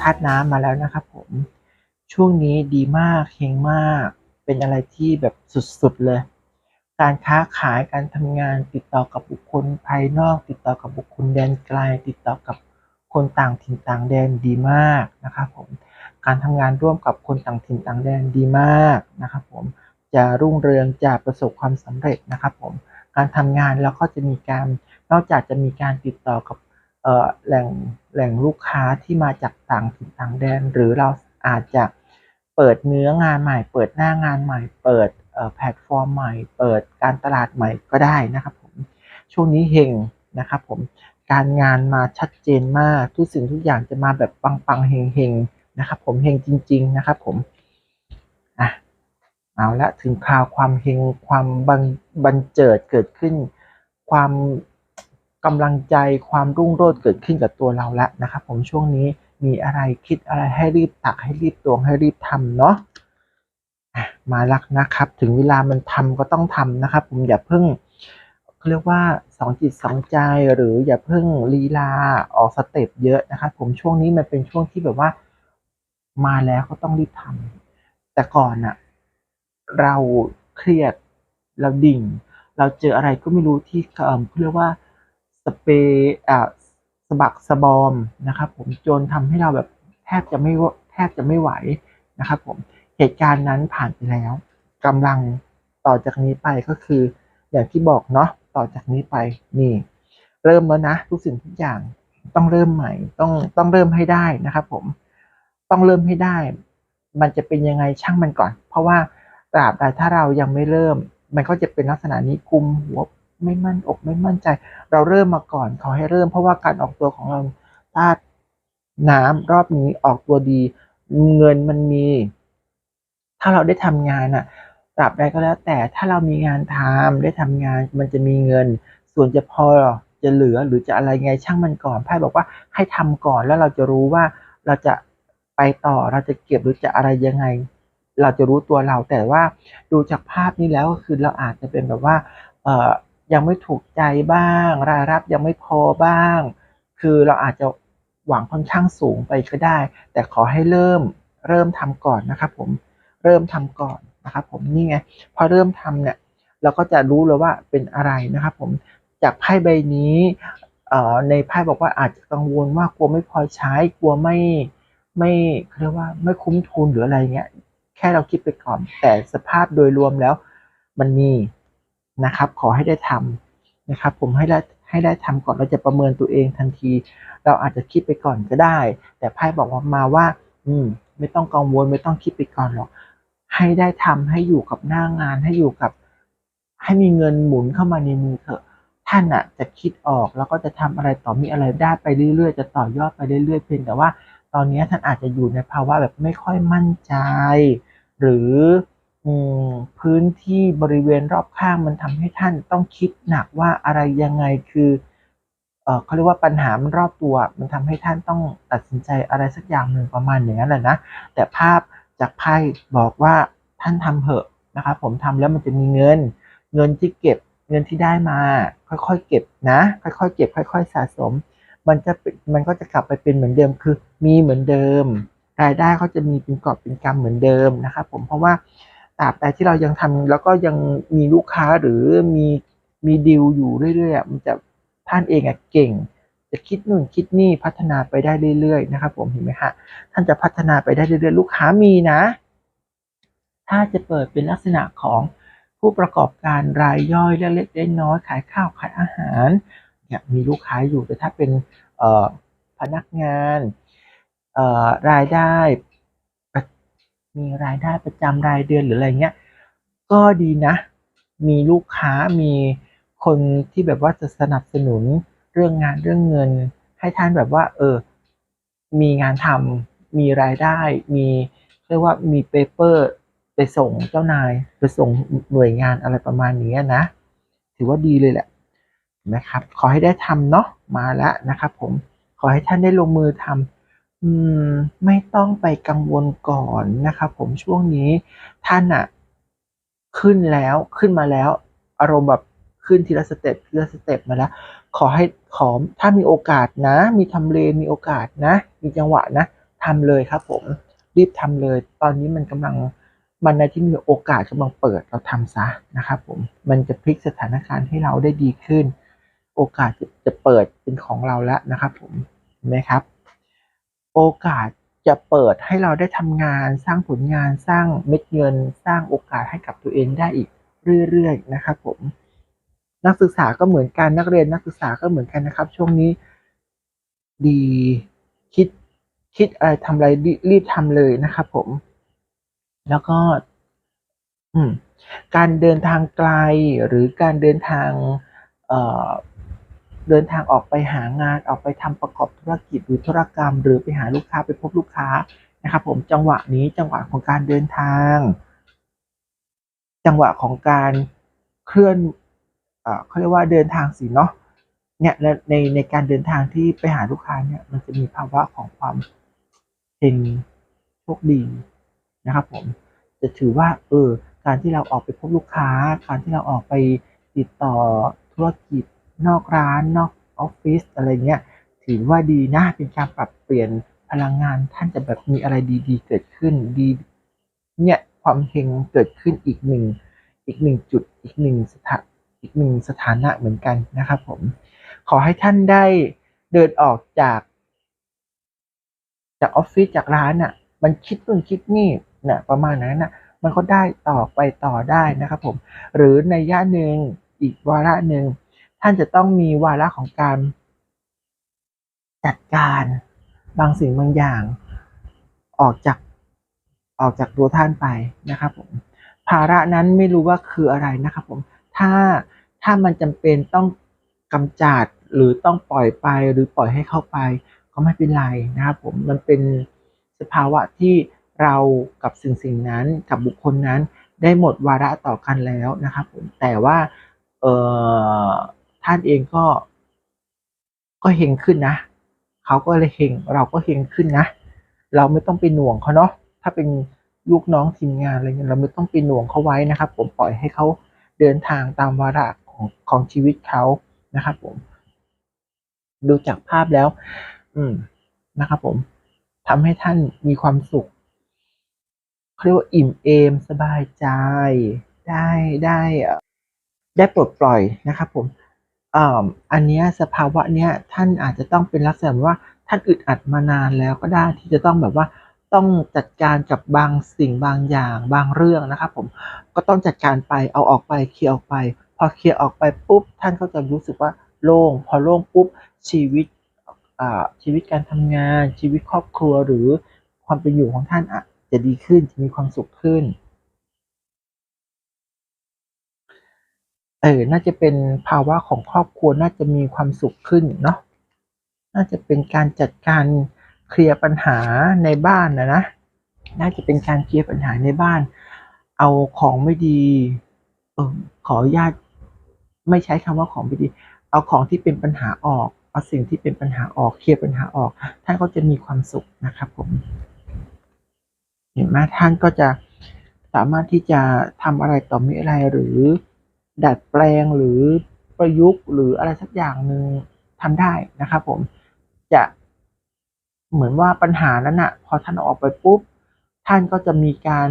ธาตุน้ำมาแล้วนะครับผม ช่วงนี้ดีมากเฮงมาก เป็นอะไรที่แบบสุดๆเลย การค้าขายการทำงานติดต่อกับบุคคลภายนอก ติดต่อกับบุคคลแดนไกล ติดต่อกับคนต่างถิ่นต่างแดนดีมากนะครับผม การทำงานร่วมกับคนต่างถิ่นต่างแดนดีมากนะครับผม จะรุ่งเรืองจะประสบความสำเร็จนะครับผม การทำงานแล้วก็จะมีการนอกจากจะมีการติดต่อกับ แหล่งแหล่งลูกค้าที่มาจากต่างถิ่นต่างแดน หรือเราอาจจะเปิดเนื้องานใหม่ เปิดหน้างานใหม่ เปิดแพลตฟอร์มใหม่ เปิดการตลาดใหม่ก็ได้นะครับผมช่วงนี้เฮงนะครับผมการงานมาชัดเจนมากทุกสิ่งทุกอย่างจะมาแบบปังๆเฮงๆนะครับผมเฮงจริง ๆนะครับผมอะเอาละถึงคราวความเฮงความบันบันเจิดเกิดขึ้น ความ กำลังใจความรุ่งโรจน์เกิดขึ้นกับตัวเราและนะครับผมช่วงนี้มีอะไรคิดอะไรให้รีบตักให้รีบตวงให้รีบทำเนาะมาลักนะครับ ถึงเวลามันทำก็ต้องทำนะครับ ผมอย่าเพิ่งเรียกว่าสองจิตสองใจหรืออย่าเพิ่งลีลาออกสเต็ปเยอะนะครับ ผมช่วงนี้มันเป็นช่วงที่แบบว่า มาแล้วก็ต้องรีบทำแต่ก่อนอะเราเครียดเราดิ่ง เราเจออะไรก็ไม่รู้ที่เออเรียกว่า สเปรย์อ่าสะบักสะบอมนะครับ ผมจนทำให้เราแบบแทบจะไม่แทบจะไม่ไหวนะครับ ผมเหตุการณ์นั้นผ่านไปแล้วกำลังต่อจากนี้ไปก็คือ อย่างที่บอกเนาะต่อจากนี้ไปนี่ เริ่มแล้วนะทุกสิ่งทุกอย่างต้องเริ่มใหม่ต้องต้องเริ่มให้ได้นะครับ ผมต้องเริ่มให้ได้ มันจะเป็นยังไงช่างมันก่อน เพราะว่าตราบใดถ้าเรายังไม่เริ่ม มันก็จะเป็นลักษณะนี้กุมหัว ไม่มั่นอกไม่มั่นใจ เราเริ่มมาก่อนขอให้เริ่ม เพราะว่าการออกตัวของเราธาตุน้ำรอบนี้ออกตัวดี เงินมันมี ถ้าเราได้ทำงานอะตราบใดก็แล้ว แต่ถ้าเรามีงานทำได้ทำงานมันจะมีเงิน ส่วนจะพอจะเหลือหรือจะอะไรไงช่างมันก่อนไพ่บอกว่าให้ทำก่อนแล้วเราจะรู้ว่าเราจะไปต่อเราจะเก็บหรือจะอะไรยังไง เราจะรู้ตัวเราแต่ว่าดูจากภาพนี้แล้วก็คือเราอาจจะเป็นแบบว่า เออ ยังไม่ถูกใจบ้าง รายรับยังไม่พอบ้าง คือเราอาจจะหวังค่อนข้างสูงไปก็ได้ แต่ขอให้เริ่มเริ่มทำก่อนนะครับผมเริ่มทำก่อนนะครับผมนี่ไงพอเริ่มทำเนี่ยเราก็จะรู้เลยว่าเป็นอะไรนะครับผมจากไพ่ใบนี้ในไพ่บอกว่าอาจจะกังวลว่ากลัวไม่พอใช้กลัวไม่ไม่เขาเรียกว่าไม่คุ้มทุนหรืออะไรเงี้ยแค่เราคิดไปก่อน แต่สภาพโดยรวมแล้วมันมี นะครับ ขอให้ได้ทำนะครับ ผมให้ได้ให้ได้ทำก่อนเราจะประเมินตัวเองทันที เราอาจจะคิดไปก่อนก็ได้ แต่ไพ่บอกว่ามาว่า อืม ไม่ต้องกังวลไม่ต้องคิดไปก่อนหรอกให้ได้ทำให้อยู่กับหน้างานให้อยู่กับ ให้มีเงินหมุนเข้ามาในมือเถอะท่านอะจะคิดออกแล้วก็จะทำอะไรต่อมีอะไรได้ไปเรื่อยๆ จะต่อยอดไปเรื่อยๆเพียงแต่ว่า ตอนนี้ท่านอาจจะอยู่ในภาวะแบบไม่ค่อยมั่นใจ หรือ พื้นที่บริเวณรอบข้างมันทำให้ท่านต้องคิดหนักว่าอะไรยังไงคือเออเขาเรียกว่าปัญหามันรอบตัว มันทำให้ท่านต้องตัดสินใจอะไรสักอย่างหนึ่งประมาณอย่างนั้นแหละนะแต่ภาพจากไพ่บอกว่าท่านทำเถอะนะครับผมทำแล้วมันจะมีเงิน เงินที่เก็บเงินที่ได้มา ค่อยๆเก็บนะ ค่อยๆเก็บ ค่อย ๆ สะสม มันจะมันก็จะกลับไปเป็นเหมือนเดิมคือมีเหมือนเดิม รายได้เขาจะมีเป็นกอบเป็นกำเหมือนเดิมนะครับผมเพราะว่า ตราบใดที่เรายังทำแล้วก็ยังมีลูกค้าหรือมีมีดีลอยู่เรื่อยๆมันจะท่านเองอะเก่ง จะคิดนู่นคิดนี่พัฒนาไปได้เรื่อยๆนะครับผมเห็นไหมฮะท่านจะพัฒนาไปได้เรื่อยๆ ลูกค้ามีนะ ถ้าจะเปิดเป็นลักษณะของผู้ประกอบการรายย่อยเล็กๆน้อยๆขายข้าวขายอาหารเนี่ยมีลูกค้าอยู่แต่ถ้าเป็นพนักงานรายได้ มีรายได้ประจำรายเดือนหรืออะไรเงี้ยก็ดีนะ มีลูกค้ามีคนที่แบบว่าจะสนับสนุนเรื่องงานเรื่องเงิน ให้ท่านแบบว่า เออ มีงานทำมีรายได้ มีเรียกว่ามีเปเปอร์ไปส่งเจ้านายไปส่งหน่วยงานอะไรประมาณนี้นะ ถือว่าดีเลยแหละนะครับ ขอให้ได้ทำเนาะมาแล้วนะครับผมขอให้ท่านได้ลงมือทำ อืม ไม่ต้องไปกังวลก่อนนะครับผมช่วงนี้ท่านอะขึ้นแล้วขึ้นมาแล้ว อารมณ์แบบขึ้นทีละสเต็ปทีละสเต็ปมาแล้ว ขอให้ขอถ้ามีโอกาสนะ มีทำเลมีโอกาสนะ มีจังหวะนะทำเลยครับผมรีบทำเลย ตอนนี้มันกำลังมันในที่มีโอกาสกำลังเปิดเราทำซะนะครับผมมันจะพลิกสถานการณ์ให้เราได้ดีขึ้น โอกาสจะจะเปิดเป็นของเราแล้วนะครับผมเห็นไหมครับ โอกาสจะเปิดให้เราได้ทำงาน สร้างผลงานสร้างเม็ดเงิน สร้างโอกาสให้กับตัวเองได้อีกเรื่อยๆนะครับผม นักศึกษาก็เหมือนกันนักเรียนนักศึกษาก็เหมือนกันนะครับ ช่วงนี้ ดีคิดคิดอะไรทำอะไรรีบทำเลยนะครับผม แล้วก็ อืม การเดินทางไกลหรือการเดินทาง เอ่อ เดินทางออกไปหางานออกไปทำประกอบธุรกิจหรือธุรกรรม หรือไปหาลูกค้าไปพบลูกค้านะครับผมจังหวะนี้จังหวะของการเดินทาง จังหวะของการเคลื่อนเอ่อเขาเรียกว่าเดินทางสิเนาะเนี่ยในในในการเดินทางที่ไปหาลูกค้าเนี่ยมันจะมีภาวะของความเฮงโชคดีนะครับผมจะถือว่าเออการที่เราออกไปพบลูกค้า การที่เราออกไปติดต่อธุรกิจ นอกร้านนอกออฟฟิศอะไรเงี้ยถือว่าดีนะเป็นการปรับเปลี่ยนพลังงานท่านจะแบบมีอะไรดีๆ เกิดขึ้นดีเนี่ยความเฮงเกิดขึ้นอีกหนึ่งอีกหนึ่งจุดอีกหนึ่งสถาอีกหนึ่งสถานะเหมือนกันนะครับผม ขอให้ท่านได้เดินออกจาก จากออฟฟิศจากร้านน่ะ มันคิดนู่นคิดนี่น่ะประมาณนั้นน่ะมันก็ได้ต่อไปต่อได้นะครับผม หรือในย่าหนึ่งอีกวาระหนึ่ง ท่านจะต้องมีวาระของการ จัดการบางสิ่งบางอย่าง ออกจากออกจากตัวท่านไปนะครับผมภาระนั้นไม่รู้ว่าคืออะไรนะครับผมถ้าถ้ามันจำเป็นต้องกำจัดหรือต้องปล่อยไปหรือปล่อยให้เข้าไป ก็ไม่เป็นไรนะครับผมมันเป็นสภาวะที่เรากับสิ่งสิ่งนั้นกับบุคคลนั้นได้หมดวาระต่อกันแล้วนะครับผมแต่ว่าเออ ท่านเองก็ ก็เฮงขึ้นนะเขาก็เลยเฮงเราก็เฮงขึ้นนะ เราไม่ต้องไปหน่วงเขาเนาะถ้าเป็นลูกน้องทีมงานอะไรเงี้ยเราไม่ต้องไปหน่วงเขาไว้นะครับ ผมปล่อยให้เขาเดินทางตามวาระของของชีวิตเขานะครับ ผม ดูจากภาพแล้ว อืมนะครับผมทำให้ท่านมีความสุขเขาเรียกว่าอิ่มเอมสบายใจ ได้ได้ได้ปลดปล่อยนะครับผม อ่าอันเนี้ยสภาวะเนี้ยท่านอาจจะต้องเป็นลักษณะว่าท่านอึดอัดมานานแล้วก็ได้ที่จะต้องแบบว่าต้องจัดการกับบางสิ่งบางอย่างบางเรื่องนะครับผมก็ต้องจัดการไปเอาออกไปเคลียร์ออกไป พอเคลียร์ออกไปปุ๊บ ท่านก็จะรู้สึกว่าโล่ง พอโล่งปุ๊บชีวิตอ่าชีวิตการทำงาน ชีวิตครอบครัวหรือความเป็นอยู่ของท่านอะจะดีขึ้นจะมีความสุขขึ้น เออ น่าจะเป็นภาวะของครอบครัวน่าจะมีความสุขขึ้นเนาะ น่าจะเป็นการจัดการเคลียร์ปัญหาในบ้านนะนะ น่าจะเป็นการเคลียร์ปัญหาในบ้าน เอาของไม่ดีเออขออนุญาตไม่ใช้คำว่าของไม่ดี เอาของที่เป็นปัญหาออก เอาสิ่งที่เป็นปัญหาออกเคลียร์ปัญหาออกท่านก็จะมีความสุขนะครับผม เห็นไหมท่านก็จะสามารถที่จะทำอะไรต่อมีอะไรหรือ ดัดแปลงหรือประยุกต์หรืออะไรสักอย่างหนึ่งทำได้นะครับผมจะเหมือนว่าปัญหานั้นอะพอท่านออกไปปุ๊บ ท่านก็จะมีการ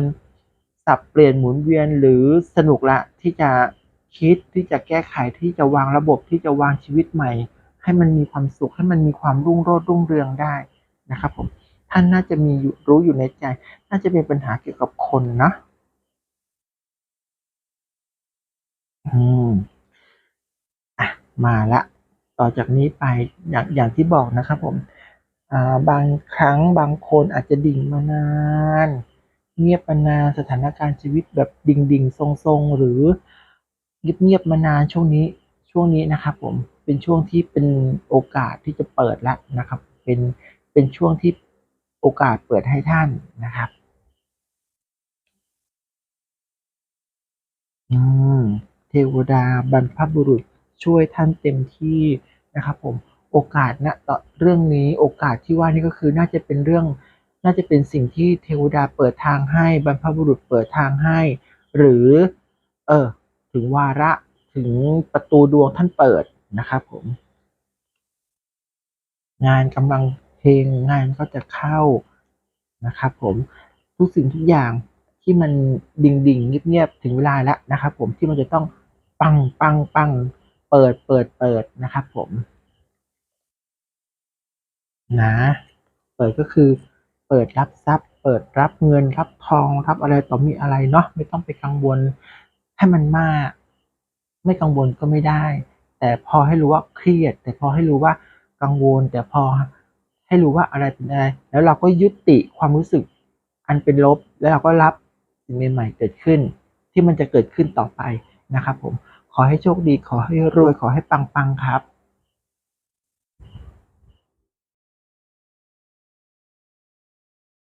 สับเปลี่ยนหมุนเวียนหรือสนุกละที่จะคิดที่จะแก้ไขที่จะวางระบบที่จะวางชีวิตใหม่ ให้มันมีความสุขให้มันมีความรุ่งโรจน์รุ่งเรืองได้นะครับผมท่านน่าจะมีรู้อยู่ในใจ น่าจะเป็นปัญหาเกี่ยวกับคนนะ อืมอะมาละต่อจากนี้ไปอย่างอย่างที่บอกนะครับผมอ่าบางครั้งบางคนอาจจะดิ่งมานาน เงียบมานานสถานการณ์ชีวิตแบบดิ่งดิ่งทรงทรงๆหรือเงียบเงียบมานานช่วงนี้ช่วงนี้นะครับผมเป็นช่วงที่เป็นโอกาสที่จะเปิดแล้วนะครับ เป็นเป็นช่วงที่โอกาสเปิดให้ท่านนะครับ อืม เทวดาบรรพบุรุษช่วยท่านเต็มที่นะครับผมโอกาสณต่อเรื่องนี้โอกาสที่ว่านี่ก็คือน่าจะเป็นเรื่อง น่าจะเป็นสิ่งที่เทวดาเปิดทางให้บรรพบุรุษเปิดทางให้ หรือเออถึงวาระถึงประตูดวงท่านเปิดนะครับผม งานกำลังเพลงงานก็จะเข้านะครับผมทุกสิ่งทุกอย่างที่มันดิ่งดิ่งๆเงียบๆถึงเวลาแล้วนะครับผมที่มันจะต้อง ปังปังปัง เปิดเปิดเปิดนะครับผมนะเปิดก็คือเปิดรับทรัพย์ เปิดรับเงินรับทองรับอะไรต่อมีอะไรเนาะไม่ต้องไปกังวลให้มันมาก ไม่กังวลก็ไม่ได้ แต่พอให้รู้ว่าเครียด แต่พอให้รู้ว่ากังวล แต่พอให้รู้ว่าอะไรเป็นอะไร แล้วเราก็ยุติความรู้สึกอันเป็นลบแล้วเราก็รับสิ่งใหม่ๆเกิดขึ้น ที่มันจะเกิดขึ้นต่อไปนะครับผม ขอให้โชคดี ขอให้รวย ขอให้ปังๆครับ